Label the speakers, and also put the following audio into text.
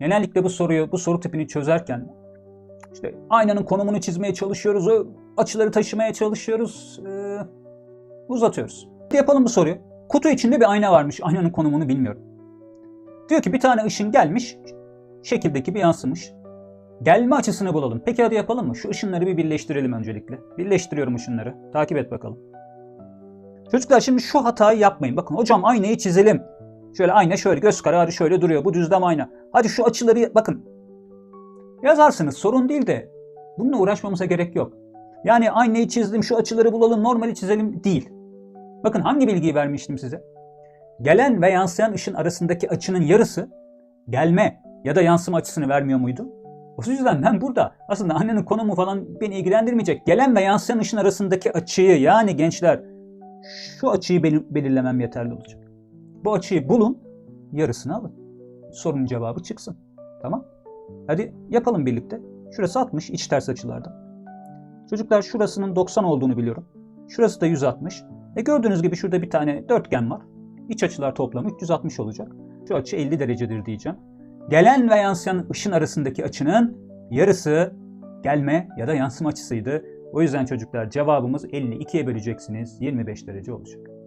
Speaker 1: Genellikle bu soruyu, bu soru tipini çözerken işte aynanın konumunu çizmeye çalışıyoruz, o açıları taşımaya çalışıyoruz, ee, uzatıyoruz. Yapalım bu soruyu. Kutu içinde bir ayna varmış, aynanın konumunu bilmiyorum. Diyor ki bir tane ışın gelmiş, şekildeki bir yansımış. Gelme açısını bulalım. Peki hadi yapalım mı? Şu ışınları bir birleştirelim öncelikle. Birleştiriyorum ışınları. Takip et bakalım. Çocuklar şimdi şu hatayı yapmayın. Bakın hocam aynayı çizelim. Şöyle ayna şöyle göz kararı şöyle duruyor. Bu düzlem ayna. Hadi şu açıları bakın. Yazarsınız sorun değil de bununla uğraşmamıza gerek yok. Yani aynayı çizdim şu açıları bulalım normali çizelim değil. Bakın hangi bilgiyi vermiştim size? Gelen ve yansıyan ışın arasındaki açının yarısı gelme ya da yansıma açısını vermiyor muydu? O yüzden ben burada aslında annenin konumu falan beni ilgilendirmeyecek. Gelen ve yansıyan ışın arasındaki açıyı yani gençler şu açıyı belir- belirlemem yeterli olacak. Bu açıyı bulun, yarısını alın. Sorunun cevabı çıksın. Tamam? Hadi yapalım birlikte. Şurası 60 iç ters açılardan. Çocuklar şurasının 90 olduğunu biliyorum. Şurası da 160. E gördüğünüz gibi şurada bir tane dörtgen var. İç açılar toplamı 360 olacak. Şu açı 50 derecedir diyeceğim. Gelen ve yansıyan ışın arasındaki açının yarısı gelme ya da yansıma açısıydı. O yüzden çocuklar cevabımız 52'ye böleceksiniz. 25 derece olacak.